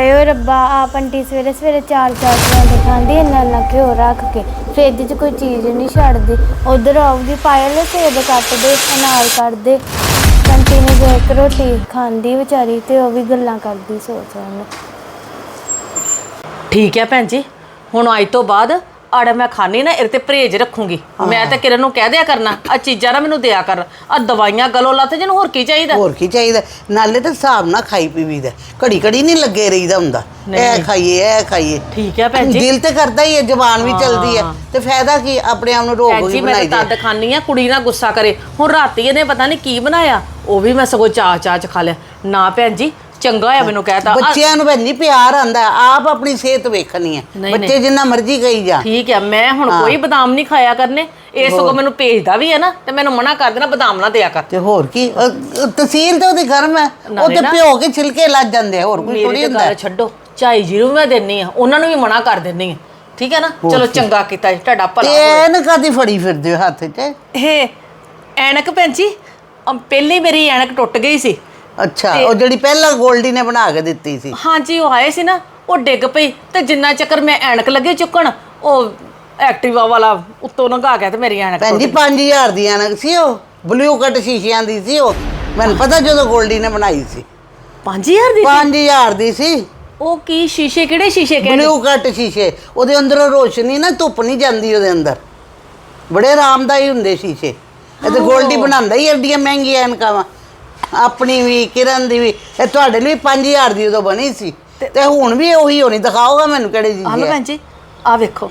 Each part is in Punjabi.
ਹਾਏ ਓਏ ਰੱਬਾ ਆ ਪੰਟੀ ਸਵੇਰੇ ਸਵੇਰੇ ਚਾਰ ਚਾਰ ਪਰਾਂਠੇ ਖਾਂਦੀ, ਇੰਨਾ ਇੰਨਾ ਘਿਓ ਰੱਖ ਕੇ। ਫ੍ਰਿਜ 'ਚ ਕੋਈ ਚੀਜ਼ ਨਹੀਂ ਛੱਡਦੀ। ਉਧਰ ਆਉਗੀ ਪਾਇਲ ਸੇਬ ਕੱਟ ਦੇ, ਅਨਾਰ ਕੱਟ ਦੇ। ਪੰਟੀ ਨੇ ਜੇ ਇੱਕ ਰੋਟੀ ਖਾਂਦੀ ਵਿਚਾਰੀ ਤੇ ਉਹ ਵੀ ਗੱਲਾਂ ਕਰਦੀ ਸੋਚ ਉਹਨੂੰ ਠੀਕ ਹੈ ਭੈਣ ਜੀ, ਹੁਣ ਅੱਜ ਤੋਂ ਬਾਅਦ ਆੜ ਮੈਂ ਖਾਣੀ ਨਾ ਇਹਦੇ ਤੇ ਪਰਹੇਜ ਰੱਖੂੰਗੀ। ਮੈਂ ਤਾਂ ਕਿਰਨ ਨੂੰ ਕਹਿ ਦਿਆ ਕਰਨਾ ਆ ਚੀਜ਼ਾਂ ਨਾ ਮੈਨੂੰ ਦਿਆ ਕਰ। ਆ ਦਵਾਈਆਂ ਗਲੋਂ ਲੱਤ ਜਿਹਨੂੰ ਹੋਰ ਕੀ ਚਾਹੀਦਾ? ਹੋਰ ਕੀ ਚਾਹੀਦਾ? ਨਾਲੇ ਤਾਂ ਹਿਸਾਬ ਨਾਲ ਖਾਈ ਪੀਵੀਦਾ ਘੜੀ ਘੜੀ ਨਹੀਂ ਲੱਗੇ ਰਹੀਦਾ ਹੁੰਦਾ। ਇਹ ਖਾਈਏ ਇਹ ਖਾਈਏ। ਠੀਕ ਹੈ ਭੈਣ ਜੀ। ਦਿਲ ਤੇ ਕਰਦਾ ਹੀ ਹੈ ਜ਼ਬਾਨ ਵੀ ਚਲਦੀ ਹੈ। ਤੇ ਫਾਇਦਾ ਕੀ? ਆਪਣੇ ਆਪ ਨੂੰ ਰੋਗ ਜੀ ਵੀ ਮੈਂ ਬਣਾਈ ਤਾਂ ਦੇ ਖਾਣੀ ਆ ਕੁੜੀ ਨਾ ਗੁੱਸਾ ਕਰੇ। ਹੁਣ ਰਾਤੀ ਇਹਨੇ ਪਤਾ ਨਹੀਂ ਕੀ ਬਣਾਇਆ? ਉਹ ਵੀ ਮੈਂ ਸਗੋਂ ਚਾਹ ਚਾਹ ਚ ਖਾ ਲਿਆ। ਨਾ ਭੈਣ ਜੀ ਚੰਗਾ ਹੋਇਆ ਮੈਨੂੰ ਕਹਿਤਾ ਆ, ਬੱਚਿਆਂ ਨੂੰ ਭੈਣ ਜੀ ਪਿਆਰ ਆਂਦਾ ਆਪ ਆਪਣੀ ਸਿਹਤ ਵੇਖਣੀ ਹੈ ਨਹੀਂ, ਬੱਚੇ ਜਿੰਨਾ ਮਰਜ਼ੀ ਕਹੀ ਜਾ। ਠੀਕ ਹੈ ਮੈਂ ਹੁਣ ਕੋਈ ਬਦਾਮ ਨਹੀਂ ਖਾਇਆ ਕਰਨੇ। ਇਹ ਸਗੋਂ ਮੈਨੂੰ ਭੇਜਦਾ ਵੀ ਹੈ ਨਾ ਤੇ ਮੈਨੂੰ ਮਨਾ ਕਰ ਦੇਣਾ ਬਦਾਮ ਨਾ ਦਿਆ ਕਰ। ਤੇ ਹੋਰ ਕੀ ਤਹਿਸੀਲ ਤੇ ਉਹਦੀ ਗਰਮ ਹੈ ਉਹ ਨਾਲੇ ਤੇ ਨਾ- ਭਿਓ ਕੇ ਛਿਲਕੇ ਲੱਜ ਜਾਂਦੇ ਆ, ਹੋਰ ਕੋਈ ਮੇਰੀ ਥੋੜੀ ਤੇ ਹੁੰਦਾ। ਗੱਲ ਛੱਡੋ ਝਾਈ ਜੀ ਨੂੰ ਮੈਂ ਦੇਣੀ ਆ ਉਹਨਾਂ ਨੂੰ ਵੀ ਮਨਾ ਕਰ ਦਿੰਨੀ ਆ। ਠੀਕ ਹੈ ਨਾ? ਚਲੋ ਚੰਗਾ ਕੀਤਾ ਜੀ, ਤੁਹਾਡਾ ਤੇ ਭਲਾ ਹੋਵੇ ਇਹਨ ਕਾਦੀ ਫੜੀ ਫਿਰਦੇ ਹੋ ਹੱਥ 'ਚ? ਇਹ ਐਨਕ ਭੈਣ ਜੀ ਅਮ ਪਹਿਲੀ ਮੇਰੀ ਐਨਕ ਟੁੱਟ ਗਈ ਸੀ। ਅੱਛਾ ਉਹ ਜਿਹੜੀ ਪਹਿਲਾਂ ਗੋਲਡੀ ਨੇ ਬਣਾ ਕੇ ਦਿੱਤੀ ਸੀ। ਹਾਂਜੀ ਉਹ ਆਏ ਸੀ ਨਾ ਉਹ ਡਿੱਗ ਪਈ ਤੇ ਜਿੰਨਾ ਚੱਕਰ ਮੈਂ ਐਨਕ ਲੱਗੇ ਚੁੱਕਣ ਉਹ ਐਕਟਿਵਾ ਵਾਲਾ ਉੱਤੋਂ ਲੰਘਾ ਗਿਆ ਤੇ ਮੇਰੀ ਐਨਕ ਭੈਣ ਜੀ 5000 ਦੀ ਐਨਕ ਸੀ ਉਹ ਬਲੂ ਕੱਟ ਸ਼ੀਸ਼ਿਆਂ ਦੀ ਸੀ ਉਹ। ਮੈਨੂੰ ਪਤਾ ਜਦੋਂ ਗੋਲਡੀ ਨੇ ਬਣਾਈ ਸੀ। 5000 ਦੀ 5000 ਦੀ ਸੀ। ਉਹ ਕੀ ਸ਼ੀਸ਼ੇ ਕਿਹੜੇ ਸ਼ੀਸ਼ੇ ਕਹਿੰਦੇ? ਬਲੂ ਕੱਟ ਸ਼ੀਸ਼ੇ ਉਹਦੇ ਅੰਦਰੋਂ ਰੋਸ਼ਨੀ ਨਾ ਧੁੱਪ ਨਹੀਂ ਜਾਂਦੀ ਉਹਦੇ ਅੰਦਰ। ਬੜੇ ਆਰਾਮਦਾਈ ਹੁੰਦੇ ਸ਼ੀਸ਼ੇ। ਇਹ ਤੇ ਗੋਲਡੀ ਬਣਾਉਂਦਾ ਹੀ ਐਡੀਆਂ ਮਹਿੰਗੀਆਂ ਐਨਕਾਂ ਵਾ। ਆਪਣੀ ਵੀ ਕਿਰਨ ਦੀ ਵੀ ਇਹ ਤੁਹਾਡੇ ਲਈ 5000 ਦੀ ਉਦੋਂ ਬਣੀ ਸੀ। ਤੇ ਹੁਣ ਵੀ ਉਹੀ ਹੋਣੀ ਦਿਖਾਓਗਾ ਮੈਨੂੰ ਕਿਹੜੀ ਆਹ ਚੀਜ਼ ਹੈ। ਭੈਣ ਜੀ ਆ ਵੇਖੋ।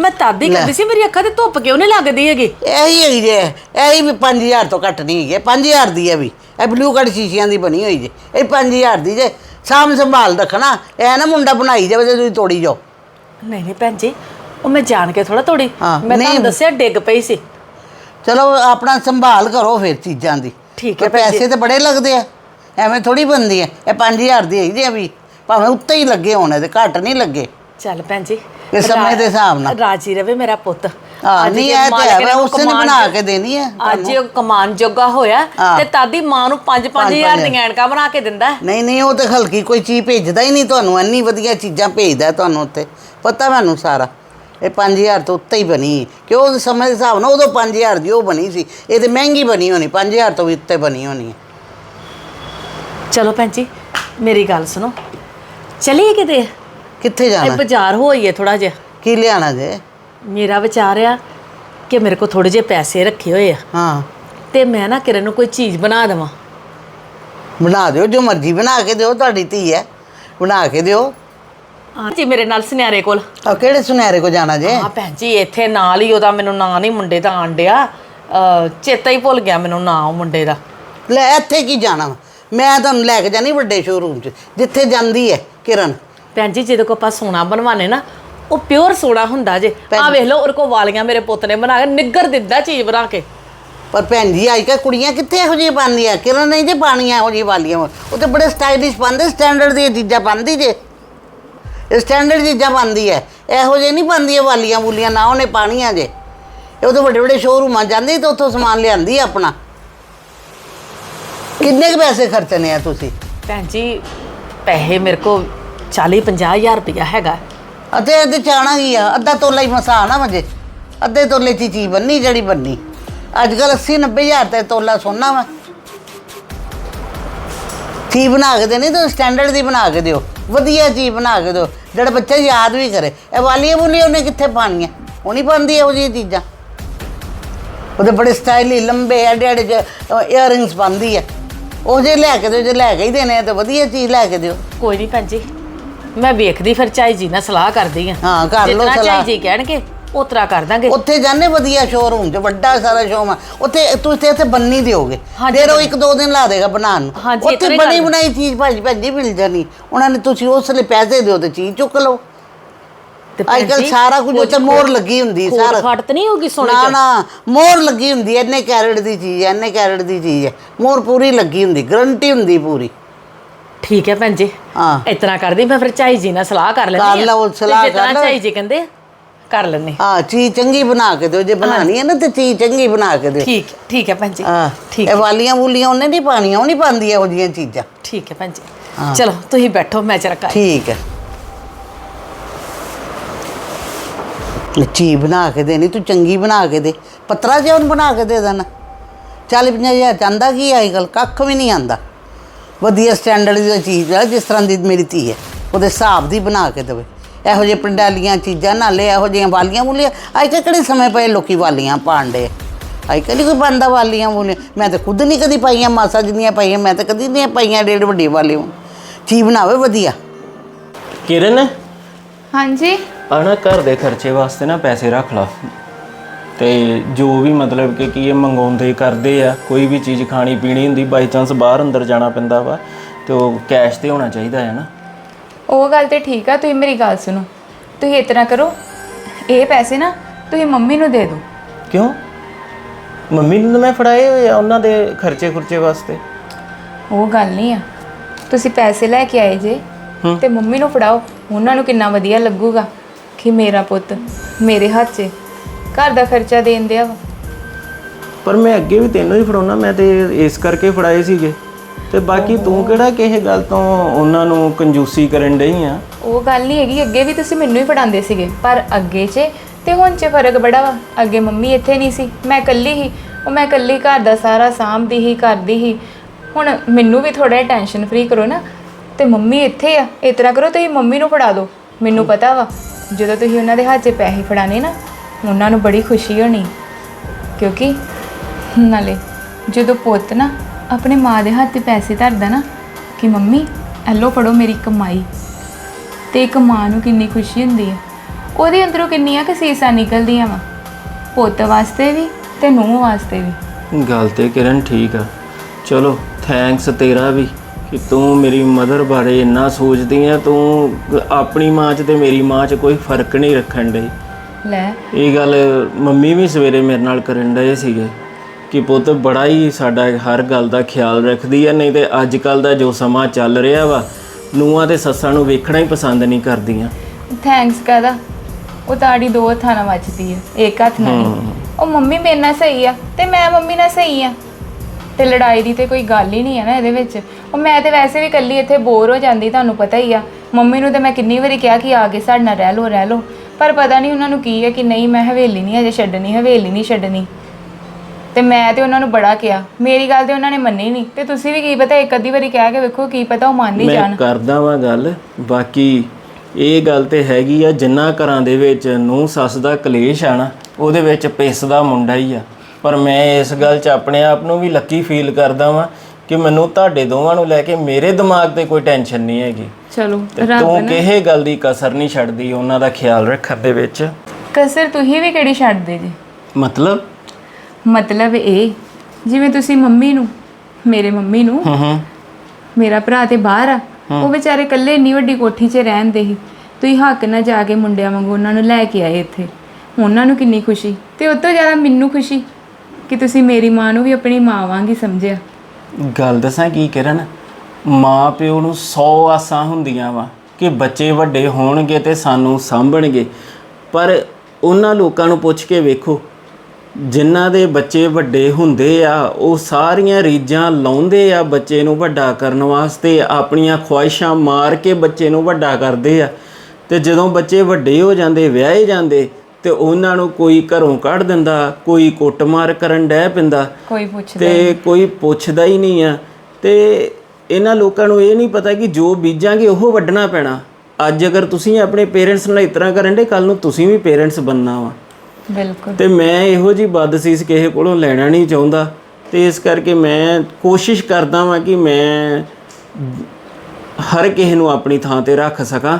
ਮੈਂ ਤਾਦੀ। ਕਰਦੀ ਸੀ ਮੇਰੀ ਅੱਖਾਂ ਤੇ ਧੁੱਪ ਕਿਉਂ ਨਹੀਂ ਲੱਗਦੀ ਹੈਗੀ? ਇਹੀ ਹੈਗੀ ਜੇ ਇਹੀ ਵੀ 5000 ਤੋਂ ਘੱਟ ਨਹੀਂ ਹੈਗੀ 5000 ਦੀ ਹੈ ਵੀ। ਇਹ ਬਲੂ ਕੱਟ ਸ਼ੀਸ਼ਿਆਂ ਦੀ ਬਣੀ ਹੋਈ ਜੇ ਇਹ 5000 ਦੀ ਜੇ। ਸਾਂਭ ਸੰਭਾਲ ਰੱਖਣਾ ਇਹ ਨਾ ਮੁੰਡਾ ਬਣਾਈ ਜਾਵੇ ਤੇ ਤੁਸੀਂ ਤੋੜੀ ਜਾਓ। ਨਹੀਂ ਨਹੀਂ ਭੈਣ ਜੀ ਉਹ ਮੈਂ ਜਾਣ ਕੇ ਥੋੜਾ ਤੋੜੀ। ਮੈਂ ਤੁਹਾਨੂੰ। ਦੱਸਿਆ ਡਿੱਗ ਪਈ ਸੀ। ਚਲੋ ਆਪਣਾ ਸੰਭਾਲ ਕਰੋ ਫਿਰ ਚੀਜ਼ਾਂ ਦੀ। ਠੀਕ ਹੈ ਪਰ ਭੈਣ ਜੀ। ਪੈਸੇ ਤੇ ਬੜੇ ਲੱਗਦੇ ਆ। ਐਵੇਂ ਥੋੜੀ ਬੰਦੀ ਹੈ ਇਹ 5000 ਦੀ ਹੈਗੀ ਜੇ ਵੀ। ਭਾਵੇਂ ਉੱਤੇ ਹੀ ਲੱਗੇ ਹੋਣ ਤੇ ਘੱਟ ਨਹੀਂ ਲੱਗੇ। ਚੱਲ ਭੈਣ ਜੀ ਇਹ ਸਮੇਂ ਦੇ ਹਿਸਾਬ ਨਾਲ। ਰਾਜੀ ਰਵੇ ਮੇਰਾ ਪੁੱਤ। ਹਾਂ, ਅੱਜ ਨਹੀਂ, ਜੇ ਇਹ ਤੇ ਮਾਲਕ ਹੈ, ਨੇ ਮੈਂ ਉਸੇ ਨੇ ਬਣਾ ਕੇ ਦੇਣੀ ਹੈ ਅੱਜ ਉਹ ਕਮਾਨ ਜੋਗਾ ਹੋਇਆ ਹਾਂ। ਤੇ ਤਾਦੀ ਮਾਂ ਨੂੰ 5-5000 ਦੀਆਂ ਐਨਕਾਂ ਬਣਾ ਕੇ ਦਿੰਦਾ ਹੈ। ਨਹੀਂ ਨਹੀਂ ਉਹ ਤੇ ਹਲਕੀ ਕੋਈ ਚੀਜ਼ ਭੇਜਦਾ ਹੀ ਨਹੀਂ ਤੁਹਾਨੂੰ। ਇੰਨੀ ਵਧੀਆ ਚੀਜ਼ਾਂ ਭੇਜਦਾ ਤੁਹਾਨੂੰ ਉੱਤੇ ਪਤਾ ਮੈਨੂੰ ਸਾਰਾ। ਇਹ 5000 ਤੋਂ ਉੱਤੇ ਹੀ ਬਣੀ। ਕਿ ਉਹ ਸਮੇਂ ਦੇ ਹਿਸਾਬ ਨਾਲ ਉਦੋਂ 5000 ਦੀ ਉਹ ਬਣੀ ਸੀ। ਇਹ ਤੇ ਮਹਿੰਗੀ ਬਣੀ ਹੋਣੀ 5000 ਤੋਂ ਵੀ ਉੱਤੇ ਬਣੀ ਹੋਣੀ ਹੈ। ਚਲੋ ਭੈਣ ਜੀ ਮੇਰੀ ਗੱਲ ਸੁਣੋ। ਚਲੀਏ ਕਿਤੇ? ਕਿੱਥੇ ਜਾਣਾ? ਬਾਜ਼ਾਰ ਹੋਈਏ ਥੋੜਾ ਜਿਹਾ। ਕੀ ਲਿਆਣਾ ਜੇ? ਮੇਰਾ ਵਿਚਾਰ ਆ ਕਿ ਮੇਰੇ ਕੋਲ ਥੋੜੇ ਜਿਹੇ ਪੈਸੇ ਰੱਖੇ ਹੋਏ ਆ। ਹਾਂ। ਤੇ ਮੈਂ ਨਾ ਕਿਰਨ ਨੂੰ ਕੋਈ ਚੀਜ਼ ਬਣਾ ਦੇਵਾਂ। ਬਣਾ ਦਿਓ ਜੋ ਮਰਜ਼ੀ ਬਣਾ ਕੇ ਦਿਓ ਤੁਹਾਡੀ ਧੀ ਹੈ। ਬਣਾ ਕੇ ਦਿਓ। ਹਾਂ ਜੀ ਮੇਰੇ ਨਾਲ ਸੁਨਿਆਰੇ ਕੋਲ। ਆ ਕਿਹੜੇ ਸੁਨਹਿਰੇ ਕੋ ਜਾਣਾ ਜੇ? ਹਾਂ ਭੈਣ ਜੀ ਇੱਥੇ ਨਾਲ ਹੀ ਉਹਦਾ ਮੈਨੂੰ ਨਾਂ ਨਹੀਂ ਮੁੰਡੇ ਦਾ ਆਂਡਿਆ ਚੇਤਾ ਹੀ ਭੁੱਲ ਗਿਆ ਮੈਨੂੰ ਨਾਂ ਉਹ ਮੁੰਡੇ ਦਾ। ਲੈ ਇੱਥੇ ਕੀ ਜਾਣਾ ਵਾ? ਮੈਂ ਤੁਹਾਨੂੰ ਲੈ ਕੇ ਜਾਣੀ ਵੱਡੇ ਸ਼ੋਰੂਮ 'ਚ ਜਿੱਥੇ ਜਾਂਦੀ ਹੈ ਕਿਰਨ। ਭੈਣ ਜੀ ਜਿਹਦੇ ਕੋ ਆਪਾਂ ਸੋਨਾ ਬਣਵਾਣੇ ਨਾ ਉਹ ਪਿਓਰ ਸੋਨਾ ਹੁੰਦਾ ਜੇ। ਆ ਵੇਖ ਲਓ ਉਹਦੇ ਕੋ ਵਾਲੀਆਂ ਮੇਰੇ ਪੁੱਤ ਨੇ ਬਣਾ ਕੇ ਨਿੱਗਰ ਦਿੰਦਾ ਚੀਜ਼ ਬਣਾ ਕੇ। ਪਰ ਭੈਣ ਜੀ ਅੱਜ ਕੱਲ੍ਹ ਕੁੜੀਆਂ ਕਿੱਥੇ ਇਹੋ ਜਿਹੀਆਂ ਪਾਉਂਦੀਆਂ? ਕਿਰਨ ਨਹੀਂ ਜੇ ਪਾਣੀਆਂ ਇਹੋ ਜਿਹੀਆਂ ਵਾਲੀਆਂ ਉਹ ਤੇ ਬੜੇ ਸਟਾਈਲਿਸ਼ ਪਾਉਂਦੇ ਸਟੈਂਡਰਡ ਦੀਆਂ ਚੀਜ਼ਾਂ ਪਾਉਂਦੀ ਜੇ। ਸਟੈਂਡਰਡ ਚੀਜ਼ਾਂ ਪਾਉਂਦੀ ਹੈ ਇਹੋ ਜਿਹੇ ਨਹੀਂ ਪਾਉਂਦੀਆਂ ਵਾਲੀਆਂ ਵੂਲੀਆਂ ਨਾ ਉਹਨੇ ਪਾਣੀਆਂ ਜੇ। ਇਹ ਤਾਂ ਵੱਡੇ ਵੱਡੇ ਸ਼ੋਰੂਮਾਂ ਜਾਂਦੀ ਤੇ ਉੱਥੋਂ ਸਮਾਨ ਲਿਆਂਦੀ ਆਪਣਾ। ਕਿੰਨੇ ਕੁ ਪੈਸੇ ਖਰਚਣੇ ਆ ਤੁਸੀਂ? ਭੈਣ ਜੀ ਪੈਸੇ ਮੇਰੇ ਕੋ 40 ਹਜ਼ਾਰ ਰੁਪਇਆ ਹੈਗਾ। ਅਤੇ ਇਹਦੇ ਚਾਣਾ ਕੀ ਆ? ਅੱਧਾ ਤੋਲਾ ਹੀ ਮਸਾ ਨਾ ਵਜੇ। ਅੱਧੇ ਤੋਲੇ ਹੀ ਚੀਜ਼ ਬੰਨੀ ਜਿਹੜੀ ਬੰਨੀ। ਅੱਜ ਕੱਲ 80 90 ਹਜ਼ਾਰ ਤੇ ਤੋਲਾ ਸੋਨਾ ਵਾ। ਚੀਜ਼ ਬਣਾ ਕੇ ਦੇਣੀ ਤਾਂ ਸਟੈਂਡਰਡ ਦੀ ਬਣਾ ਕੇ ਦਿਓ। ਵਧੀਆ ਚੀਜ਼ ਬਣਾ ਕੇ ਦਿਓ। ਜਿਹੜਾ ਬੱਚਾ ਯਾਦ ਵੀ ਕਰੇ। ਇਹ ਵਾਲੀਆਂ ਬੁਲੀਆਂ ਉਹਨੇ ਕਿੱਥੇ ਪਾਣੀਆਂ ਉਹ ਨਹੀਂ ਪਾਉਂਦੀ ਇਹੋ ਜਿਹੀਆਂ ਚੀਜ਼ਾਂ। ਉਹਦੇ ਬੜੇ ਸਟਾਈਲੀ ਲੰਬੇ ਐਡੇ ਐਡੇ ਇਅਰਿੰਗਸ ਪਾਉਂਦੀ ਹੈ। ਉਹ ਜੇ ਲੈ ਕੇ ਦਿਓ ਜੇ ਲੈ ਕੇ ਹੀ ਦੇਣੇ ਆ ਤਾਂ ਵਧੀਆ ਚੀਜ਼ ਲੈ ਕੇ ਦਿਓ। ਕੋਈ ਨਹੀਂ ਭੈਣ ਜੀ ਮੈਂ ਵੇਖਦੀ ਫਿਰ ਚਾਈ ਜੀ ਨਾਲ ਸਲਾਹ ਕਰਦੀ ਆ ਹਾਂ, ਕਰ ਲਓ ਜਿਤਨਾ ਸਲਾਹ। ਚਾਈ ਜੀ ਕਹਿਣਗੇ। ਉਤਰਾ ਕਰ ਦਾਂਗੇ। ਉੱਥੇ ਜਾਂਦੇ ਵਧੀਆ ਸ਼ੋਰੂਮ 'ਚ ਵੱਡਾ ਸਾਰਾ ਸ਼ੋਰੂਮ ਆ। ਉੱਥੇ ਤੁਸੀਂ ਇੱਥੇ ਬੰਨੀ ਦਿਓਗੇ। ਹਾਂਜੀ, ਫਿਰ ਉਹ ਇੱਕ ਦੋ ਦਿਨ ਲਾ ਦੇਗਾ ਬਣਾਉਣ ਨੂੰ। ਹਾਂਜੀ, ਉੱਥੇ ਇਤਨਾ ਹੀ। ਬਣੀ। ਬਣਾਈ ਚੀਜ਼ ਭਾਜੀ ਭੱਜੀ ਮਿਲ ਜਾਣੀ। ਉਹਨਾਂ ਨੇ ਤੁਸੀਂ ਉਸ ਲਈ ਪੈਸੇ ਦਿਓ ਤੇ ਚੀਜ਼ ਚੁੱਕ ਲਓ। ਤੇ ਅੱਜ ਕੱਲ ਜੀ, ਸਾਰਾ ਕੁਝ ਉੱਥੇ ਮੋਹਰ ਲੱਗੀ ਹੁੰਦੀ ਖੋਟ ਸਾਰਾ। ਖਾਟ ਤਾਂ ਨਹੀਂ ਹੋਗੀ ਸੋਨੇ ਨਾ ਚ? ਨਾ ਮੋਹਰ ਲੱਗੀ ਹੁੰਦੀ ਐ ਇੰਨੇ ਕੈਰਟ ਦੀ ਚੀਜ਼ ਐ ਇੰਨੇ ਕੈਰਟ ਦੀ ਚੀਜ਼ ਐ ਮੋਹਰ ਪੂਰੀ ਲੱਗੀ ਹੁੰਦੀ ਗਰੰਟੀ ਹੁੰਦੀ ਪੂਰੀ। ਠੀਕ ਹੈ ਭੈਣ ਜੀ। ਹਾਂ। ਇਤਨਾ ਕਰਦੀ ਮੈਂ ਫਿਰ ਚਾਈ ਜੀ ਨਾਲ ਸਲਾਹ ਕਰ ਲੈਂਦੀ ਕਰ। ਲਓ, ਸਲਾਹ ਕਰ ਜਿਤਨਾ ਲਓ। ਚਾਈ ਜੀ ਕਹਿੰਦੇ ਕਰ ਲੈਣੇ ਹਾਂ। ਚੀਜ਼ ਚੰਗੀ ਬਣਾ ਕੇ ਦਿਓ। ਜੇ ਬਣਾਣੀ ਹੈ ਨਾ ਤੇ ਚੀਜ਼ ਚੰਗੀ ਬਣਾ ਕੇ ਦਿਓ। ਠੀਕ ਠੀਕ ਹੈ ਭੈਣ ਜੀ। ਹਾਂ। ਠੀਕ ਇਹ ਵਾਲੀਆਂ ਵੂਲੀਆਂ ਉਹਨੇ ਨਹੀਂ ਪਾਣੀਆਂ ਉਹ ਨਹੀਂ ਪਾਉਂਦੀ ਇਹੋ ਜਿਹੀਆਂ ਚੀਜ਼ਾਂ। ਠੀਕ ਹੈ ਭੈਣ ਜੀ। ਹਾਂ। ਚਲੋ ਤੁਸੀਂ ਬੈਠੋ ਮੈਂ ਜਰਾ ਕਰ ਠੀਕ ਹੈ। ਚੀ ਬਣਾ ਕੇ ਦੇਣੀ ਤੂੰ ਚੰਗੀ ਬਣਾ ਕੇ ਦੇ। ਪਤਰਾ ਜਿਹਾ ਉਹਨੂੰ ਬਣਾ ਕੇ ਦੇ ਦੇਣਾ। ਚਾਲੀ ਪੰਜਾਹ ਹਜ਼ਾਰ ਚਾਹੁੰਦਾ ਕੀ ਅੱਜ ਕੱਲ੍ਹ ਕੱਖ ਵੀ ਨਹੀਂ ਆਂਦਾ ਵਧੀਆ ਸਟੈਂਡਰਡ ਦੀ ਚੀਜ਼ ਆ ਜਿਸ ਤਰ੍ਹਾਂ ਦੀ ਮੇਰੀ ਧੀ ਹੈ ਉਹਦੇ ਹਿਸਾਬ ਦੀ ਬਣਾ ਕੇ ਦੇਵੇ। ਇਹੋ ਜਿਹੇ ਪੰਡਾਲੀਆਂ ਚੀਜ਼ਾਂ ਨਾਲੇ ਇਹੋ ਜਿਹੀਆਂ ਵਾਲੀਆਂ ਬੁਲੀਆਂ। ਅੱਜ ਕੱਲ੍ਹ ਕਿਹੜੇ ਸਮੇਂ ਪਏ ਲੋਕੀ ਵਾਲੀਆਂ ਪਾਉਂਦੇ ਅੱਜ ਕੱਲ੍ਹ ਨੀ ਕੋਈ ਪਾਉਂਦਾ ਵਾਲੀਆਂ ਬੁਲੀਆਂ। ਮੈਂ ਤਾਂ ਖੁਦ ਨਹੀਂ ਕਦੀ ਪਾਈਆਂ ਮਾਸਾ ਜਿੰਨੀਆਂ ਪਾਈਆਂ ਮੈਂ ਤਾਂ ਕਦੀ ਨਹੀਂ ਪਾਈਆਂ ਡੇਢ ਵੱਡੀ ਵਾਲੀ ਚੀਜ਼ ਬਣਾਵੇ ਵਧੀਆ? ਕਿਰਨ? ਹਾਂਜੀ। ਆਣਾ ਘਰ ਦੇ ਖਰਚੇ ਵਾਸਤੇ ਨਾ ਪੈਸੇ ਰੱਖ ਲਾ। ਤੇ ਜੋ ਵੀ ਮਤਲਬ ਕਿ ਕੀ ਇਹ ਮੰਗਾਉਂਦੇ ਕਰਦੇ ਆ ਕੋਈ ਵੀ ਚੀਜ਼ ਖਾਣੀ ਪੀਣੀ ਹੁੰਦੀ ਬਾਈ ਚਾਂਸ ਬਾਹਰ ਅੰਦਰ ਜਾਣਾ ਪੈਂਦਾ ਵਾ ਤੇ ਉਹ ਕੈਸ਼ ਤੇ ਹੋਣਾ ਚਾਹੀਦਾ ਹੈ ਨਾ। ਉਹ ਗੱਲ ਤੇ ਠੀਕ ਆ ਤੁਸੀਂ ਮੇਰੀ ਗੱਲ ਸੁਣੋ। ਤੁਸੀਂ ਇਸ ਤਰ੍ਹਾਂ ਕਰੋ ਇਹ ਪੈਸੇ ਨਾ ਤੁਸੀਂ ਮੰਮੀ ਨੂੰ ਦੇ ਦਿਓ। ਕਿਉਂ? ਮੰਮੀ ਨੂੰ ਤਾਂ ਮੈਂ ਫੜਾਏ ਹੋਏ ਆ ਉਹਨਾਂ ਦੇ ਖਰਚੇ ਖੁਰਚੇ ਵਾਸਤੇ। ਉਹ ਗੱਲ ਨਹੀਂ ਆ। ਤੁਸੀਂ ਪੈਸੇ ਲੈ ਕੇ ਆਏ ਜੇ ਤੇ ਮੰਮੀ ਨੂੰ ਫੜਾਓ ਉਹਨਾਂ ਨੂੰ ਕਿੰਨਾ ਵਧੀਆ ਲੱਗੂਗਾ ਕਿ ਮੇਰਾ ਪੁੱਤ ਮੇਰੇ ਹੱਥ 'ਚ ਘਰ ਦਾ ਖਰਚਾ ਦੇਣ ਦਿਆ ਵਾ। ਪਰ ਮੈਂ ਅੱਗੇ ਵੀ ਤੈਨੂੰ ਹੀ ਫੜਾਉਣਾ ਮੈਂ ਤੇ ਇਸ ਕਰਕੇ ਫੜਾਏ ਸੀਗੇ। ਤੇ ਬਾਕੀ ਤੂੰ ਕਿਹੜਾ ਕਿਸੇ ਗੱਲ ਤੋਂ ਉਹਨਾਂ ਨੂੰ ਕੰਜੂਸੀ ਕਰਨ ਡਈ ਆ? ਉਹ ਗੱਲ ਨਹੀਂ ਹੈਗੀ, ਅੱਗੇ ਵੀ ਤੁਸੀਂ ਮੈਨੂੰ ਹੀ ਫੜਾਉਂਦੇ ਸੀਗੇ, ਪਰ ਅੱਗੇ 'ਚ ਤੇ ਹੁਣ 'ਚ ਫ਼ਰਕ ਬੜਾ ਵਾ। ਅੱਗੇ ਮੰਮੀ ਇੱਥੇ ਨਹੀਂ ਸੀ, ਮੈਂ ਇਕੱਲੀ ਹੀ। ਉਹ ਮੈਂ ਇਕੱਲੀ ਘਰ ਦਾ ਸਾਰਾ ਸਾਂਭਦੀ ਹੀ, ਕਰਦੀ ਹੀ। ਹੁਣ ਮੈਨੂੰ ਵੀ ਥੋੜਾ ਟੈਨਸ਼ਨ ਫ੍ਰੀ ਕਰੋ ਨਾ, ਤੇ ਮੰਮੀ ਇੱਥੇ ਆ। ਇਸ ਤਰ੍ਹਾਂ ਕਰੋ ਤੁਸੀਂ ਮੰਮੀ ਨੂੰ ਫੜਾ ਦਿਓ। ਮੈਨੂੰ ਪਤਾ ਵਾ, ਜਦੋਂ ਤੁਸੀਂ ਉਹਨਾਂ ਦੇ ਹੱਥ 'ਚ ਪੈਸੇ ਫੜਾਣੇ ਨਾ, ਉਹਨਾਂ ਨੂੰ ਬੜੀ ਖੁਸ਼ੀ ਹੋਣੀ। ਕਿਉਂਕਿ ਨਾਲੇ ਜਦੋਂ ਪੁੱਤ ਨਾ ਆਪਣੇ ਮਾਂ ਦੇ ਹੱਥ 'ਤੇ ਪੈਸੇ ਧਰਦਾ ਨਾ ਕਿ ਮੰਮੀ ਐਲੋ ਫੜੋ ਮੇਰੀ ਕਮਾਈ। ਤੇ ਇੱਕ ਮਾਂ ਨੂੰ ਕਿੰਨੀ ਖੁਸ਼ੀ ਹੁੰਦੀ ਹੈ ਉਹਦੇ ਅੰਦਰੋਂ ਕਿੰਨੀਆਂ ਕੁ ਸੀਸਾਂ ਨਿਕਲਦੀਆਂ ਵਾ। ਪੁੱਤ ਵਾਸਤੇ ਵੀ ਤੇ ਨੂੰਹ ਵਾਸਤੇ ਵੀ। ਗੱਲ ਤੇ ਕਿਰਨ ਠੀਕ ਆ। ਚਲੋ ਥੈਂਕਸ ਤੇਰਾ ਵੀ ਕਿ ਤੂੰ ਮੇਰੀ ਮਦਰ ਬਾਰੇ ਇੰਨਾ ਸੋਚਦੀ ਆ ਤੂੰ ਆਪਣੀ ਮਾਂ 'ਚ ਤੇ ਮੇਰੀ ਮਾਂ 'ਚ ਕੋਈ ਫ਼ਰਕ ਨਹੀਂ ਰੱਖਣ ਡਈ। ਲੈ। ਇਹ ਗੱਲ ਮੰਮੀ ਵੀ ਸਵੇਰੇ ਮੇਰੇ ਨਾਲ ਕਰਨ ਡਏ ਸੀਗੇ। ਕਿ ਪੁੱਤ ਬੜਾ ਹੀ ਸਾਡਾ ਹਰ ਗੱਲ ਦਾ ਖਿਆਲ ਰੱਖਦੀ ਆ ਨਹੀਂ ਤੇ ਅੱਜ ਕੱਲ ਦਾ ਜੋ ਸਮਾਂ ਚੱਲ ਰਿਹਾ ਵਾ ਨੂੰਹਾਂ ਤੇ ਸੱਸਾਂ ਨੂੰ ਵੇਖਣਾ ਹੀ ਪਸੰਦ ਨਹੀਂ ਕਰਦੀਆਂ। ਥੈਂਕਸ ਕਹਦਾ ਉਹ ਤਾੜੀ ਦੋ ਹੱਥਾਂ ਨਾਲ ਵੱਜਦੀ ਹੈ ਇੱਕ ਹੱਥ ਨਾਲ ਨਹੀਂ ਉਹ ਮੰਮੀ ਮੇਰੇ ਨਾਲ ਸਹੀ ਆ ਤੇ ਮੈਂ ਮੰਮੀ ਨਾਲ ਸਹੀ ਆ। ਤੇ ਲੜਾਈ ਦੀ ਤੇ ਕੋਈ ਗੱਲ ਹੀ ਨਹੀਂ ਹੈ ਨਾ ਇਹਦੇ ਵਿੱਚ। ਉਹ ਮੈਂ ਤੇ ਵੈਸੇ ਵੀ ਇਕੱਲੀ ਇੱਥੇ ਬੋਰ ਹੋ ਜਾਂਦੀ ਤੁਹਾਨੂੰ ਪਤਾ ਹੀ ਆ। ਮੰਮੀ ਨੂੰ ਤੇ ਮੈਂ ਕਿੰਨੀ ਵਾਰੀ ਕਿਹਾ ਕਿ ਆ ਕੇ ਸਾਡੇ ਨਾਲ ਰਹਿ ਲਓ ਰਹਿ ਲਓ। ਪਰ ਪਤਾ ਨਹੀਂ ਉਹਨਾਂ ਨੂੰ ਕੀ ਹੈ ਕਿ ਨਹੀਂ ਮੈਂ ਹਵੇਲੀ ਨਹੀਂ ਅਜੇ ਛੱਡਣੀ ਹਵੇਲੀ ਨਹੀਂ ਛੱਡਣੀ। ਤੇ ਮੈਂ ਤੇ ਉਹਨਾਂ ਨੂੰ ਬੜਾ ਕਿਹਾ। ਮੇਰੀ ਗੱਲ ਤੇ ਉਹਨਾਂ ਨੇ ਮੰਨੀ ਨਹੀਂ ਤੇ ਤੁਸੀਂ ਵੀ ਕੀ ਪਤਾ ਇੱਕ ਅੱਧੀ ਵਾਰੀ ਕਹਿ ਕੇ ਵੇਖੋ ਕੀ ਪਤਾ ਉਹ ਮੰਨ ਹੀ ਮੈਂ ਜਾਣ। ਕਰਦਾ ਵਾਂ ਗੱਲ। ਬਾਕੀ ਇਹ ਗੱਲ ਤੇ ਹੈਗੀ ਆ ਜਿੰਨਾ ਘਰਾਂ ਦੇ ਵਿੱਚ ਨੂੰ ਸੱਸ ਦਾ ਕਲੇਸ਼ ਆ ਨਾ ਉਹਦੇ ਵਿੱਚ ਪਿਸਦਾ ਮੁੰਡਾ ਹੀ ਆ। ਪਰ ਮੈਂ ਇਸ ਗੱਲ 'ਚ ਆਪਣੇ ਆਪ ਨੂੰ ਵੀ ਲੱਕੀ ਫੀਲ ਕਰਦਾ ਵਾਂ ਕਿ ਮੈਨੂੰ ਤੁਹਾਡੇ ਦੋਵਾਂ ਨੂੰ ਲੈ ਕੇ ਮੇਰੇ ਦਿਮਾਗ ਤੇ ਕੋਈ ਟੈਨਸ਼ਨ ਨਹੀਂ ਹੈਗੀ। ਚਲੋ ਤੇ ਕਿਸੇ ਗੱਲ ਦੀ ਕਸਰ ਨਹੀਂ ਛੱਡਦੀ ਉਹਨਾਂ ਦਾ ਖਿਆਲ ਰੱਖਣ ਦੇ ਵਿੱਚ। ਕਸਰ ਤੁਸੀਂ ਵੀ ਕਿਹੜੀ ਛੱਡਦੇ ਜੀ? ਮਤਲਬ ਮਤਲਬ ਇਹ ਜਿਵੇਂ ਤੁਸੀਂ ਮੰਮੀ ਨੂੰ ਮੇਰੇ ਮੰਮੀ ਨੂੰ ਹੂੰ ਹੂੰ। ਮੇਰਾ ਭਰਾ ਤੇ ਬਾਹਰ ਆ ਉਹ ਵਿਚਾਰੇ ਇਕੱਲੇ ਇੰਨੀ ਵੱਡੀ ਕੋਠੀ 'ਚ ਰਹਿੰਦੇ ਸੀ। ਤੁਸੀਂ ਹੱਕ ਨਾ ਜਾ ਕੇ ਮੁੰਡਿਆਂ ਵਾਂਗੂ ਉਹਨਾਂ ਨੂੰ ਲੈ ਕੇ ਆਏ ਇੱਥੇ। ਉਹਨਾਂ ਨੂੰ ਕਿੰਨੀ ਖੁਸ਼ੀ। ਤੇ ਉਸ ਤੋਂ ਜ਼ਿਆਦਾ ਮੈਨੂੰ ਖੁਸ਼ੀ ਕਿ ਤੁਸੀਂ ਮੇਰੀ ਮਾਂ ਨੂੰ ਵੀ ਆਪਣੀ ਮਾਂ ਵਾਂਗ ਹੀ ਸਮਝਿਆ। ਗੱਲ ਦੱਸਾਂ ਕੀ ਕਰਨ? ਮਾਂ ਪਿਓ ਨੂੰ 100 ਆਸਾਂ ਹੁੰਦੀਆਂ ਵਾ ਕਿ ਬੱਚੇ ਵੱਡੇ ਹੋਣਗੇ ਤੇ ਸਾਨੂੰ ਸਾਂਭਣਗੇ। ਪਰ ਉਹਨਾਂ ਲੋਕਾਂ ਨੂੰ ਪੁੱਛ ਕੇ ਵੇਖੋ ਜਿਨ੍ਹਾਂ ਦੇ ਬੱਚੇ ਵੱਡੇ ਹੁੰਦੇ ਆ ਉਹ ਸਾਰੀਆਂ ਰੀਝਾਂ ਲਾਉਂਦੇ ਆ ਬੱਚੇ ਨੂੰ ਵੱਡਾ ਕਰਨ ਵਾਸਤੇ ਆਪਣੀਆਂ ਖੁਆਇਸ਼ਾਂ ਮਾਰ ਕੇ ਬੱਚੇ ਨੂੰ ਵੱਡਾ ਕਰਦੇ ਆ। ਤੇ ਜਦੋਂ ਬੱਚੇ ਵੱਡੇ ਹੋ ਜਾਂਦੇ ਵਿਆਹੇ ਜਾਂਦੇ ਤੇ ਉਹਨਾਂ ਨੂੰ ਕੋਈ ਘਰੋਂ ਕੱਢ ਦਿੰਦਾ ਕੋਈ ਕੁੱਟਮਾਰ ਕਰਨ ਡਹਿ ਪੈਂਦਾ ਕੋਈ ਪੁੱਛਦਾ ਤੇ ਕੋਈ ਪੁੱਛਦਾ ਹੀ ਨਹੀਂ ਆ। ਤੇ ਇਹਨਾਂ ਲੋਕਾਂ ਨੂੰ ਇਹ ਨਹੀਂ ਪਤਾ ਕਿ ਜੋ ਬੀਜਾਂਗੇ ਉਹ ਵੱਢਣਾ ਪੈਣਾ। ਅੱਜ ਅਗਰ ਤੁਸੀਂ ਆਪਣੇ ਪੇਰੈਂਟਸ ਨਾਲ ਇਸ ਤਰ੍ਹਾਂ ਕਰਨ ਦੇ ਕੱਲ ਨੂੰ ਤੁਸੀਂ ਵੀ ਪੇਰੈਂਟਸ ਬੰਨਾ ਵਾ। ਬਿਲਕੁਲ। ਤੇ ਮੈਂ ਇਹੋ ਜੀ ਬਦਸੀਸ ਕਿਸੇ ਕੋਲੋਂ ਲੈਣਾ ਨਹੀਂ ਚਾਹੁੰਦਾ। ਤੇ ਇਸ ਕਰਕੇ ਮੈਂ ਕੋਸ਼ਿਸ਼ ਕਰਦਾ ਵਾਂ ਕਿ ਮੈਂ ਹਰ ਕਿਸੇ ਨੂੰ ਆਪਣੀ ਥਾਂ ਤੇ ਰੱਖ ਸਕਾਂ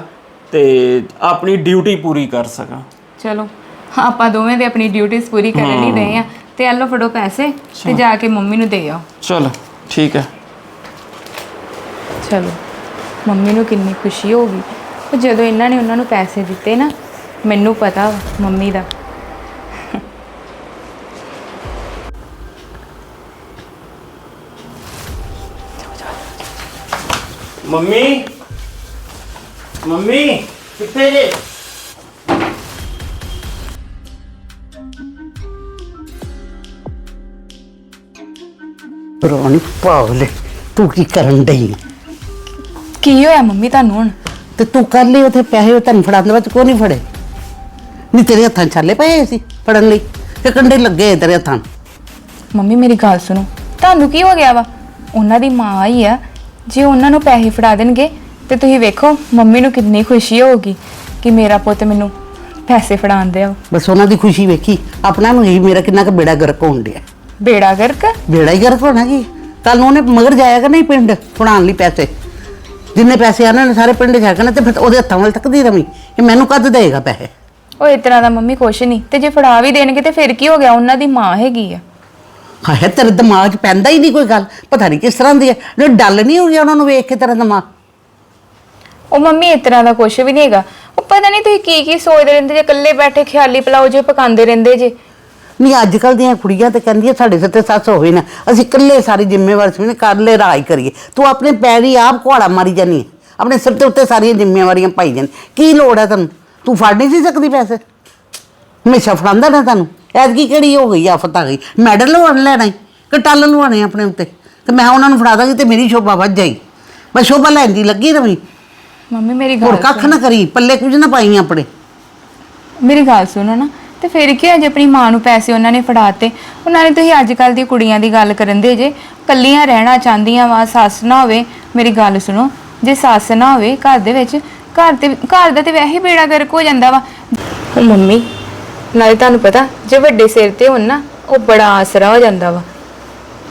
ਤੇ ਆਪਣੀ ਡਿਊਟੀ ਪੂਰੀ ਕਰ ਸਕਾਂ। ਚਲੋ ਆਪਾਂ ਦੋਵੇਂ ਤੇ ਆਪਣੀ ਡਿਊਟੀਆਂ ਪੂਰੀ ਕਰਨ ਹੀ। ਰਹੇ ਆ ਤੇ ਆਲੋ ਫੜੋ ਪੈਸੇ ਤੇ ਜਾ ਕੇ ਮੰਮੀ ਨੂੰ ਦੇ ਆਓ। ਚਲੋ ਠੀਕ ਹੈ। ਚਲੋ ਮੰਮੀ ਨੂੰ ਕਿੰਨੀ ਖੁਸ਼ੀ ਹੋਗੀ ਜਦੋਂ ਇਹਨਾਂ ਨੇ ਉਹਨਾਂ ਨੂੰ ਪੈਸੇ ਦਿੱਤੇ ਨਾ ਮੈਨੂੰ ਪਤਾ ਮੰਮੀ ਦਾ। ਮੰਮੀ ਮੰਮੀ ਕਿੱਥੇ ਜੇ ਰੋਣੀ ਪਾਵਲੇ ਤੂੰ ਕੀ ਕਰਨ ਡਈ? ਕੀ ਹੋਇਆ ਮੰਮੀ ਤੁਹਾਨੂੰ ਹੁਣ ਤੇ ਤੂੰ ਕਰ ਲਈ ਉਥੇ ਪੈਸੇ ਉਹ ਤੈਨੂੰ ਫੜਾਉਣ ਦੇ ਵਿੱਚ ਕੋਈ ਨਹੀਂ ਫੜੇ ਨਹੀਂ ਤੇਰੇ ਹੱਥਾਂ 'ਚ ਛਾਲੇ ਪਏ ਸੀ ਫੜਨ ਲਈ ਤੇ ਕੰਡੇ ਲੱਗੇ ਤੇਰੇ ਹੱਥਾਂ ਨੂੰ। ਮੰਮੀ ਮੇਰੀ ਗੱਲ ਸੁਣੋ ਤੁਹਾਨੂੰ ਕੀ ਹੋ ਗਿਆ ਵਾ ਉਹਨਾਂ ਦੀ ਮਾਂ ਹੀ ਆ ਜੇ ਉਹਨਾਂ ਨੂੰ ਪੈਸੇ ਫੜਾ ਦੇਣਗੇ ਤੇ ਤੁਸੀਂ ਵੇਖੋ ਮੰਮੀ ਨੂੰ ਕਿੰਨੀ ਖੁਸ਼ੀ ਹੋਊਗੀ ਕਿ ਮੇਰਾ ਪੁੱਤ ਮੈਨੂੰ ਪੈਸੇ ਫੜਾਉਣ ਦਿਆ। ਬਸ ਉਹਨਾਂ ਦੀ ਖੁਸ਼ੀ ਵੇਖੀ ਆਪਣਾ ਨੂੰ ਹੀ ਮੇਰਾ ਕਿੰਨਾ ਕੁ ਬੇੜਾ ਗਰਕ ਹੋਣ ਡਿਆ। ਬੇੜਾ ਗਰਕ? ਬੇੜਾ ਹੀ ਗਰਕ ਹੋਣਾ ਕੀ ਕੱਲ ਨੂੰ ਉਹਨੇ ਮਗਰ ਜਾਏਗਾ ਨਹੀਂ ਪਿੰਡ ਫੜਾਉਣ ਲਈ ਪੈਸੇ। ਜਿੰਨੇ ਪੈਸੇ ਆਣੇ ਨੇ ਸਾਰੇ ਪਿੰਡ ਜਾ ਕੇ ਨਾ ਤੇ ਫਿਰ ਉਹਦੇ ਹੱਥਾਂ ਵੱਲ ਤੱਕਦੀ ਰਵੀਂ ਕਿ ਮੈਨੂੰ ਕਦ ਦੇਗਾ ਪੈਸੇ? ਉਹ ਇਸ ਤਰ੍ਹਾਂ ਦਾ ਮੰਮੀ ਕੁਛ ਨਹੀਂ। ਤੇ ਜੇ ਫੜਾ ਵੀ ਦੇਣਗੇ ਤੇ ਫਿਰ ਕੀ ਹੋ ਗਿਆ? ਉਹਨਾਂ ਦੀ ਮਾਂ ਹੈਗੀ ਆ। ਹਾਏ ਤੇਰੇ ਦਿਮਾਗ 'ਚ ਪੈਂਦਾ ਹੀ ਨਹੀਂ ਕੋਈ ਗੱਲ। ਪਤਾ ਨਹੀਂ ਕਿਸ ਤਰ੍ਹਾਂ ਦੀ ਹੈ। ਜੋ ਡੱਲ ਨਹੀਂ ਹੋ ਗਿਆ ਉਹਨਾਂ ਨੂੰ ਵੇਖ ਕੇ ਤੇਰਾ ਦਿਮਾਗ। ਉਹ ਮੰਮੀ ਇਸ ਤਰ੍ਹਾਂ ਦਾ ਕੁਛ ਵੀ ਨਹੀਂ ਹੈਗਾ। ਉਹ ਪਤਾ ਨਹੀਂ ਤੁਸੀਂ ਕੀ ਕੀ ਸੋਚਦੇ ਰਹਿੰਦੇ ਜੇ ਇਕੱਲੇ ਬੈਠੇ ਖਿਆਲੀ ਪਲਾਓ ਜੇ ਪਕਾਉਂਦੇ ਰਹਿੰਦੇ ਜੇ। ਨਹੀਂ ਅੱਜ ਕੱਲ ਦੀਆਂ ਕੁੜੀਆਂ ਤੇ ਕਹਿੰਦੀਆਂ ਸਾਡੇ ਸਿਰ ਤੇ ਸੱਸ ਹੋਵੇ ਨਾ। ਅਸੀਂ ਇਕੱਲੇ ਸਾਰੀ ਜ਼ਿੰਮੇਵਾਰ ਸਮਝੇ ਕਰ ਲੈ ਰਾਜ ਕਰੀਏ। ਤੂੰ ਆਪਣੇ ਪੈਰੀ ਆਪ ਘੋੜਾ ਮਾਰੀ ਜਾਨੀ ਹੈ। ਆਪਣੇ ਸਿਰ ਤੇ ਉੱਤੇ ਸਾਰੀਆਂ ਜ਼ਿੰਮੇਵਾਰੀਆਂ ਪਾਈ ਜਾਨੀ ਕੀ ਲੋੜ ਹੈ ਤੈਨੂੰ? ਤੂੰ ਫੜ ਨਹੀਂ ਸੀ ਸਕਦੀ ਪੈਸੇ? ਹਮੇਸ਼ਾ ਫੜਾਉਂਦਾ ਨਾ ਤੈਨੂੰ। ਐਤਕੀ ਕਿਹੜੀ ਹੋ ਗਈ ਆਫਤ ਆ ਗਈ? ਮੈਡਲ ਲਵਾਉਣ ਲੈਣਾ ਕਿ ਟੱਲ ਲਵਾਉਣੇ ਆਪਣੇ ਉੱਤੇ? ਤੇ ਮੈਂ ਉਹਨਾਂ ਨੂੰ ਫੜਾ ਦਾਂਗੀ ਤੇ ਮੇਰੀ ਸ਼ੋਭਾ ਵੱਧ ਜਾਈ। ਮੈਂ ਸ਼ੋਭਾ ਲੈਣ ਦੀ ਲੱਗੀ ਰਵੀ। ਮੰਮੀ ਮੇਰੀ ਹੋਰ ਗੱਲ ਕੱਖ ਨਾ ਕਰੀ ਪੱਲੇ ਕੁਝ ਨਾ ਪਾਈ ਆਪਣੇ। ਮੇਰੀ ਗੱਲ ਸੁਣੋ ਨਾ ਤੇ ਫਿਰ ਕੀ ਹੋਇਆ ਜੇ ਆਪਣੀ ਮਾਂ ਨੂੰ ਪੈਸੇ ਉਹਨਾਂ ਨੇ ਫੜਾਤੇ ਉਹਨਾਂ ਨੇ ਤੁਸੀਂ ਅੱਜ ਕੱਲ ਦੀ ਕੁੜੀਆਂ ਦੀ ਗੱਲ ਕਰਨ ਦੇ ਜੇ ਕੱਲੀਆਂ ਰਹਿਣਾ ਚਾਹੁੰਦੀਆਂ ਵਾ ਸੱਸ ਨਾ ਹੋਵੇ ਮੇਰੀ ਗੱਲ ਸੁਣੋ ਜੇ ਸੱਸ ਨਾ ਹੋਵੇ ਘਰ ਦੇ ਵਿੱਚ ਘਰ ਤੇ ਘਰ ਦਾ ਤੇ ਵੈਸੇ ਹੀ ਬੇੜਾ ਗਰਕ ਹੋ ਜਾਂਦਾ ਵਾ। ਮੰਮੀ ਨਾਲੇ ਤੁਹਾਨੂੰ ਪਤਾ ਜੇ ਵੱਡੇ ਸਿਰ ਤੇ ਹੋਣ ਨਾ ਉਹ ਬੜਾ ਆਸਰਾ ਹੋ ਜਾਂਦਾ ਵਾ।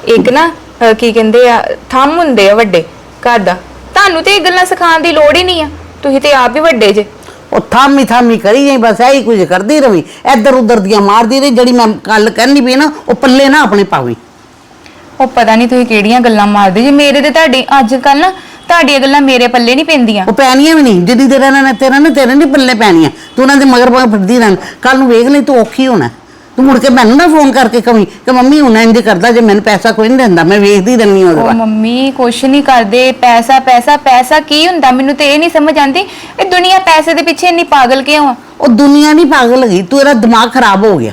ਇੱਕ ਨਾ ਅਹ ਕੀ ਕਹਿੰਦੇ ਆ ਥੰਮ ਹੁੰਦੇ ਆ ਵੱਡੇ ਘਰ ਦਾ। ਤੁਹਾਨੂੰ ਤੇ ਇਹ ਗੱਲਾਂ ਸਿਖਾਉਣ ਦੀ ਲੋੜ ਹੀ ਨਹੀਂ ਆ। ਤੁਸੀਂ ਤੇ ਆਪ ਹੀ ਵੱਡੇ ਜੇ। ਉਹ ਥਾਮੀ ਥਾਮੀ ਕਰੀ ਜਾਈ ਬਸ ਇਹੀ ਕੁਝ ਕਰਦੀ ਰਵੀ। ਇੱਧਰ ਉੱਧਰ ਦੀਆਂ ਮਾਰਦੀ ਰਹੀ ਜਿਹੜੀ ਮੈਂ ਗੱਲ ਕਹਿਣੀ ਪਈ ਨਾ ਉਹ ਪੱਲੇ ਨਾ ਆਪਣੇ ਪਾਵੀ। ਉਹ ਪਤਾ ਨਹੀਂ ਤੁਸੀਂ ਕਿਹੜੀਆਂ ਗੱਲਾਂ ਮਾਰਦੇ ਜੀ। ਮੇਰੇ ਤੇ ਤੁਹਾਡੀ ਅੱਜ ਕੱਲ ਨਾ ਤੁਹਾਡੀਆਂ ਗੱਲਾਂ ਮੇਰੇ ਪੱਲੇ ਨਹੀਂ ਪੈਂਦੀਆਂ। ਉਹ ਪੈਣੀਆਂ ਵੀ ਨਹੀਂ। ਜਿੱਦੀ ਤੇਰਾ ਨਾ ਤੇਰਾ ਨਾ ਤੇਰੇ ਨਹੀਂ ਪੱਲੇ ਪੈਣੀਆਂ। ਤੂੰ ਉਹਨਾਂ ਦੇ ਮਗਰ ਮਗਰ ਫਿਰਦੀ ਰਹਿਣ। ਕੱਲ ਨੂੰ ਵੇਖ ਲਈ ਤੂੰ ਔਖੀ ਹੋਣਾ। ਤੂੰ ਮੁੜ ਕੇ ਮੈਨੂੰ ਨਾ ਫੋਨ ਕਰਕੇ ਕਵੀ ਕਿ ਮੰਮੀ ਹੁਣ ਇੰਜ ਕਰਦਾ ਜੇ ਮੈਨੂੰ ਪੈਸਾ ਕੋਈ ਨਹੀਂ ਦਿੰਦਾ ਮੈਂ ਵੇਖਦੀ ਰਹਿੰਦੀ ਉਹਦੇ ਉਹ ਵੱਲ। ਮੰਮੀ ਕੁਛ ਨਹੀਂ ਕਰਦੇ। ਪੈਸਾ ਪੈਸਾ ਪੈਸਾ ਕੀ ਹੁੰਦਾ? ਮੈਨੂੰ ਤੇ ਇਹ ਨਹੀਂ ਸਮਝ ਆਉਂਦੀ ਇਹ ਦੁਨੀਆ ਪੈਸੇ ਦੇ ਪਿੱਛੇ ਇੰਨੀ ਪਾਗਲ ਕਿਉਂ ਆ? ਉਹ ਦੁਨੀਆ ਨਹੀਂ ਪਾਗਲ ਹੈਗੀ ਤੂੰ ਇਹਦਾ ਦਿਮਾਗ ਖਰਾਬ ਹੋ ਗਿਆ।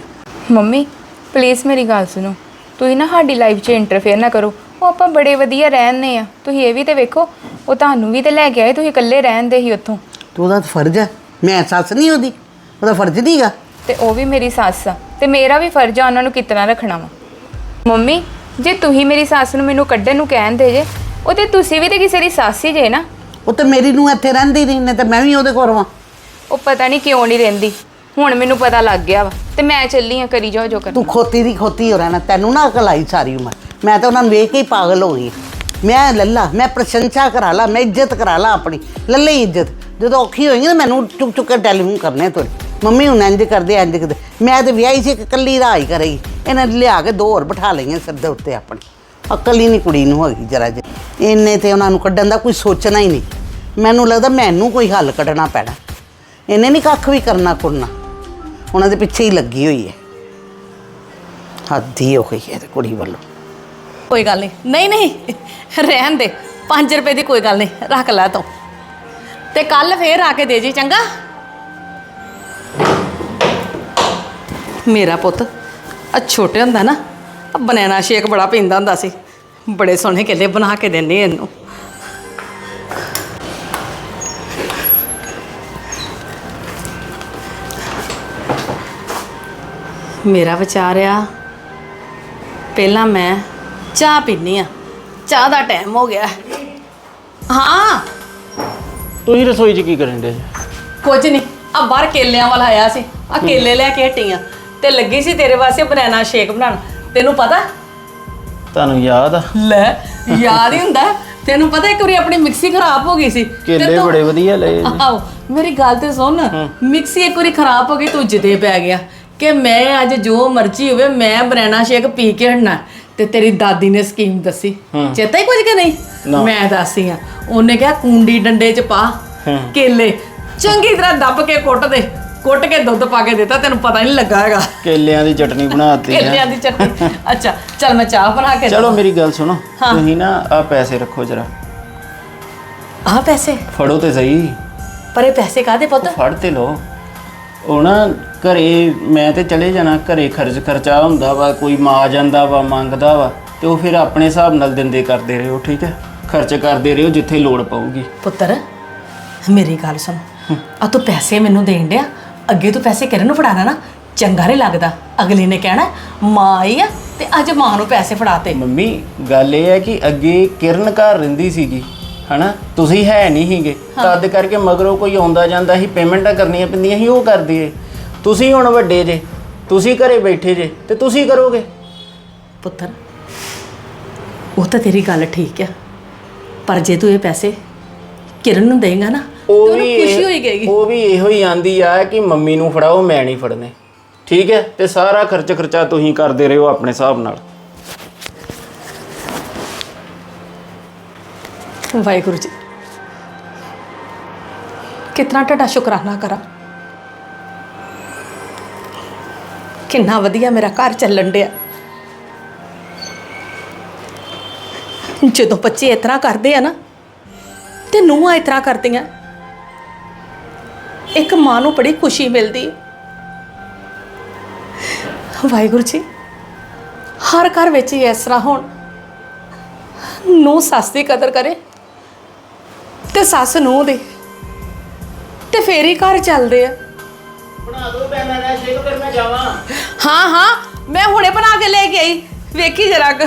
ਮੰਮੀ ਪਲੀਜ਼ ਮੇਰੀ ਗੱਲ ਸੁਣੋ। ਤੁਸੀਂ ਨਾ ਸਾਡੀ ਲਾਈਫ 'ਚ ਇੰਟਰਫੇਅਰ ਨਾ ਕਰੋ। ਉਹ ਆਪਾਂ ਬੜੇ ਵਧੀਆ ਰਹਿੰਦੇ ਆ। ਤੁਸੀਂ ਇਹ ਵੀ ਤੇ ਵੇਖੋ ਉਹ ਤੁਹਾਨੂੰ ਵੀ ਤੇ ਲੈ ਕੇ ਆਏ ਤੁਸੀਂ ਇਕੱਲੇ ਰਹਿੰਦੇ ਸੀ ਉੱਥੋਂ। ਤੂੰ ਉਹਦਾ ਤਾਂ ਫਰਜ਼ ਹੈ। ਮੈਂ ਸੱਸ ਨਹੀਂ ਉਹਦੀ। ਉਹਦਾ ਫਰਜ਼ ਨਹੀਂਗਾ ਤੇ ਉਹ ਵੀ ਮੇਰੀ ਸੱਸ ਆ। ਤੇ ਮੇਰਾ ਵੀ ਫਰਜ਼ ਆ ਉਹਨਾਂ ਨੂੰ ਕਿਤਨਾ ਰੱਖਣਾ ਵਾ। ਮੰਮੀ ਜੇ ਤੁਸੀਂ ਮੇਰੀ ਸੱਸ ਨੂੰ ਮੈਨੂੰ ਕੱਢਣ ਨੂੰ ਕਹਿੰਦੇ ਜੇ ਉਹ ਤੇ ਤੁਸੀਂ ਵੀ ਤੇ ਕਿਸੇ ਦੀ ਸੱਸ ਹੀ ਜੇ ਨਾ। ਉਹ ਤੇ ਮੇਰੀ ਨੂੰ ਇੱਥੇ ਰਹਿੰਦੀ ਨਹੀਂ ਨੇ ਤੇ ਮੈਂ ਵੀ ਉਹਦੇ ਕੋਲ ਰਵਾਂ ਉਹ ਪਤਾ ਨਹੀਂ ਕਿਉਂ ਨਹੀਂ ਰਹਿੰਦੀ। ਹੁਣ ਮੈਨੂੰ ਪਤਾ ਲੱਗ ਗਿਆ ਵਾ। ਤੇ ਮੈਂ ਚੱਲੀ ਆ ਕਰੀ ਜਾਓ ਜੋ ਕਰਨਾ। ਤੂੰ ਖੋਤੀ ਦੀ ਖੋਤੀ ਹੋ ਰਹਿਣਾ। ਤੈਨੂੰ ਨਾ ਅਕਲ ਆਈ ਸਾਰੀ ਉਮਰ। ਮੈਂ ਤਾਂ ਉਹਨਾਂ ਨੂੰ ਵੇਖ ਕੇ ਹੀ ਪਾਗਲ ਹੋ ਗਈ। ਮੈਂ ਲੱਲਾ, ਮੈਂ ਪ੍ਰਸ਼ੰਸਾ ਕਰਾ ਲਾ, ਮੈਂ ਇੱਜ਼ਤ ਕਰਾ ਲਾ ਆਪਣੀ। ਲੱਲੇ ਇੱਜ਼ਤ। ਜਦੋਂ ਔਖੀ ਹੋਏਗੀ ਨਾ ਮੈਨੂੰ ਚੁੱਕ ਚੁੱਕ ਕੇ ਟੈਲੀਫੋਨ ਕਰਨੇ ਤੁਹਾਡੇ। ਮੰਮੀ ਹੁਣ ਇੰਜ ਕਰਦੇ ਇੰਜ ਕਰਦੇ। ਮੈਂ ਤੇ ਵਿਆਹੀ ਸੀ, ਇੱਕ ਕੱਲੀ ਰਾਜ ਕਰੇਗੀ। ਇਹਨਾਂ ਨੇ ਲਿਆ ਕੇ ਦੋ ਹੋਰ ਬਿਠਾ ਲਈਆਂ ਸਿਰ ਦੇ ਉੱਤੇ ਆਪਣੀ। ਅਕਲ ਹੀ ਨਹੀਂ ਕੁੜੀ ਨੂੰ ਹੈਗੀ ਜਰਾ ਜੇ। ਇੰਨੇ ਤੇ ਉਹਨਾਂ ਨੂੰ ਕੱਢਣ ਦਾ ਕੋਈ ਸੋਚਣਾ ਹੀ ਨਹੀਂ। ਮੈਨੂੰ ਲੱਗਦਾ ਮੈਨੂੰ ਕੋਈ ਹੱਲ ਕੱਢਣਾ ਪੈਣਾ। ਇਹਨੇ ਨਹੀਂ ਕੱਖ ਵੀ ਕਰਨਾ ਕੁੜਨਾ। ਉਹਨਾਂ ਦੇ ਪਿੱਛੇ ਹੀ ਲੱਗੀ ਹੋਈ ਹੈ। ਹੱਦੀ ਹੋ ਗਈ ਹੈ ਤੇ ਕੁੜੀ ਵੱਲੋਂ। ਕੋਈ ਗੱਲ ਨਹੀਂ। ਨਹੀਂ ਨਹੀਂ। ਰਹਿਣ ਦੇ। 5 ਰੁਪਏ ਦੀ ਕੋਈ ਗੱਲ ਨਹੀਂ। ਰੱਖ ਲੈ ਤੂੰ। ਤੇ ਕੱਲ ਫੇਰ ਆ ਕੇ ਦੇ ਜੀ, ਚੰਗਾ? ਮੇਰਾ ਪੁੱਤ, ਆ ਛੋਟੇ ਹੁੰਦਾ ਨਾ, ਆ ਬਨਾਨਾ ਸ਼ੇਕ ਬੜਾ ਪੀਂਦਾ ਹੁੰਦਾ ਸੀ। ਬੜੇ ਸੋਹਣੇ ਕੇਲੇ ਬਣਾ ਕੇ ਦਿੰਨੇ ਇਹਨੂੰ। ਮੇਰਾ ਵਿਚਾਰ ਆ, ਪਹਿਲਾਂ ਮੈਂ ਚਾਹ ਪੀਨੀ ਆ। ਚਾਹ ਦਾ ਟਾਈਮ ਹੋ ਗਿਆ। ਹਾਂ। ਤੁਸੀਂ ਰਸੋਈ 'ਚ ਕੀ ਕਰਨ ਦੇ ਕੁਝ ਨਹੀਂ ਆ ਬਾਹਰ ਕੇਲਿਆਂ ਵਾਲਾ ਆਇਆ ਸੀ। ਆ ਕੇਲੇ ਲੈ ਕੇ ਹਟੀਆਂ ਤੇ ਲੱਗੀ ਸੀ ਤੇਰੇ ਵਾਸਤੇ ਬਨਾਨਾ ਸ਼ੇਕ ਬਣਾਉਣ। ਤੈਨੂੰ ਪਤਾ? ਤੁਹਾਨੂੰ ਯਾਦ ਆ? ਲੈ ਯਾਦ ਹੀ ਹੁੰਦਾ। ਤੈਨੂੰ ਪਤਾ ਇੱਕ ਵਾਰੀ ਆਪਣੀ ਮਿਕਸੀ ਖਰਾਬ ਹੋ ਗਈ ਸੀ। ਤੇ ਕੇਲੇ ਤੂੰ- ਬੜੇ ਵਧੀਆ ਲਏ ਜੀ। ਮੇਰੀ ਗੱਲ ਤੇ ਸੁਣ। ਮਿਕਸੀ ਇੱਕ ਵਾਰੀ ਖਰਾਬ ਹੋ ਗਈ ਤੂੰ ਜਿੱਦੇ ਪੈ ਗਿਆ। ਕਿ ਮੈਂ ਅੱਜ ਜੋ ਮਰਜ਼ੀ ਹੋਵੇ ਮੈਂ ਬਨਾਨਾ ਸ਼ੇਕ ਪੀ ਕੇ ਹਟਣਾ। ਤੇ ਤੇਰੀ ਦਾਦੀ ਨੇ ਸਕੀਮ ਦੱਸੀ। ਚੇਤਾ ਹੀ ਕੁਝ ਕਿ ਨਹੀਂ। ਮੈਂ ਦੱਸੀ ਆ ਉਹਨੇ ਕਿਹਾ ਕੁੰਡੀ ਡੰਡੇ 'ਚ ਪਾ ਕੇਲੇ। ਚੰਗੀ ਤਰ੍ਹਾਂ ਦੱਬ ਕੇ ਕੁੱਟ ਦੇ। ਕੁੱਟ ਕੇ ਦੁੱਧ ਪਾ ਕੇ ਦਿੱਤਾ ਤੈਨੂੰ ਪਤਾ ਨਹੀਂ ਲੱਗਾ ਹੈਗਾ। ਕੇਲਿਆਂ ਦੀ ਚਟਨੀ ਬਣਾਤੀ ਕੇਲਿਆਂ ਦੀ ਚਟਨੀ। ਅੱਛਾ ਚੱਲ ਮੈਂ ਚਾਹ ਬਣਾ ਕੇ ਚਲੋ ਮੇਰੀ ਗੱਲ ਸੁਣੋ। ਤੁਸੀਂ ਨਾ ਆ ਪੈਸੇ ਰੱਖੋ ਜਰਾ। ਆ ਪੈਸੇ? ਫੜੋ ਤੇ ਸਹੀ। ਪਰ ਇਹ ਪੈਸੇ ਕਾਦੇ ਪੁੱਤ? ਫੜ ਤੇ ਲਓ। ਉਹ ਨਾ ਘਰੇ ਮੈਂ ਤੇ ਚਲੇ ਜਾਣਾ ਘਰੇ ਖਰਚ ਖਰਚਾ ਹੁੰਦਾ ਵਾ ਕੋਈ ਮਾ ਜਾਂਦਾ ਵਾ ਮੰਗਦਾ ਵਾ ਤੇ ਉਹ ਫਿਰ ਆਪਣੇ ਹਿਸਾਬ ਨਾਲ ਦਿੰਦੇ ਕਰਦੇ ਰਹੋ ਠੀਕ ਹੈ? ਖਰਚ ਕਰਦੇ ਰਹੋ ਜਿੱਥੇ ਲੋੜ ਪਊਗੀ। ਪੁੱਤਰ ਮੇਰੀ ਗੱਲ ਸੁਣ। ਆ ਤੂੰ ਪੈਸੇ ਮੈਨੂੰ ਦੇਣ ਡਿਆ? ਅੱਗੇ ਤੂੰ ਪੈਸੇ ਕਿਰਨ ਨੂੰ ਫੜਾਣਾ ਨਾ ਚੰਗਾ ਨਹੀਂ ਲੱਗਦਾ। ਅਗਲੀ ਨੇ ਕਹਿਣਾ ਮਾਂ ਆਈ ਆ ਤੇ ਅੱਜ ਮਾਂ ਨੂੰ ਪੈਸੇ ਫੜਾਤੇ ਮੰਮੀ ਗੱਲ ਇਹ ਹੈ ਕਿ ਅੱਗੇ ਕਿਰਨ ਘਰ ਰਹਿੰਦੀ ਸੀਗੀ ਹਨਾ? ਤੁਸੀਂ ਹੈ ਨਹੀਂ ਹੀਗੇ ਤਦ ਕਰਕੇ ਮਗਰੋਂ ਕੋਈ ਆਉਂਦਾ ਜਾਂਦਾ ਸੀ ਪੇਮੈਂਟਾਂ ਕਰਨੀਆਂ ਪੈਂਦੀਆਂ ਸੀ ਉਹ ਕਰਦੀ ਏ ਤੁਸੀਂ ਹੁਣ ਵੱਡੇ ਜੇ ਤੁਸੀਂ ਘਰੇ ਬੈਠੇ ਜੇ ਤੇ ਤੁਸੀਂ ਕਰੋਗੇ? ਪੁੱਤਰ ਉਹ ਤਾਂ ਤੇਰੀ ਗੱਲ ਠੀਕ ਆ ਪਰ ਜੇ ਤੂੰ ਇਹ ਪੈਸੇ ਕਿਰਨ ਨੂੰ ਦੇਂਗਾ ਨਾ ਉਹ ਵੀ ਖੁਸ਼ੀ ਹੋਈ ਗਈ ਉਹ ਵੀ ਇਹੋ ਹੀ ਆਂਦੀ ਆ ਕਿ ਮੰਮੀ ਨੂੰ ਫੜਾਓ ਮੈਂ ਨਹੀਂ ਫੜਨੇ। ਠੀਕ ਹੈ? ਤੇ ਸਾਰਾ ਖਰਚ ਖਰਚਾ ਤੁਸੀਂ ਕਰਦੇ ਰਹੋ ਆਪਣੇ ਹਿਸਾਬ ਨਾਲ। ਵਾਹਿਗੁਰੂ ਜੀ ਕਿਤਨਾ ਟੜਾ ਸ਼ੁਕਰਾਨਾ ਕਰਾਂ। ਕਿੰਨਾ ਵਧੀਆ ਮੇਰਾ ਘਰ ਚੱਲਣ ਡਿਆ। ਜਦੋਂ ਬੱਚੇ ਇਸ ਤਰ੍ਹਾਂ ਕਰਦੇ ਆ ਨਾ, ਤੇ ਨੂੰਹਾਂ ਇਸ ਤਰ੍ਹਾਂ ਕਰਦੀਆਂ। ਇੱਕ ਮਾਂ ਨੂੰ ਬੜੀ ਖੁਸ਼ੀ ਮਿਲਦੀ। ਹੈ ਵਾਹਿਗੁਰੂ ਜੀ, ਹਰ ਘਰ ਵਿੱਚ ਹੀ ਇਸ ਤਰ੍ਹਾਂ ਹੋਣ। ਨੂੰ ਸੱਸ ਦੀ ਕਦਰ ਕਰੇ ਤੇ ਸੱਸ ਨੂੰ ਦੇ। ਤੇ ਫੇਰ ਹੀ ਘਰ ਚੱਲਦੇ ਆ। ਬਣਾ ਦੋ ਪੈਨਾ ਨਾ ਸ਼ੇਕ ਫਿਰ ਜਾਵਾਂ। ਹਾਂ ਹਾਂ, ਮੈਂ ਹੁਣੇ ਬਣਾ ਕੇ ਲੈ ਕੇ ਆਈ। ਵੇਖੀ ਜਰਾ ਕੁ।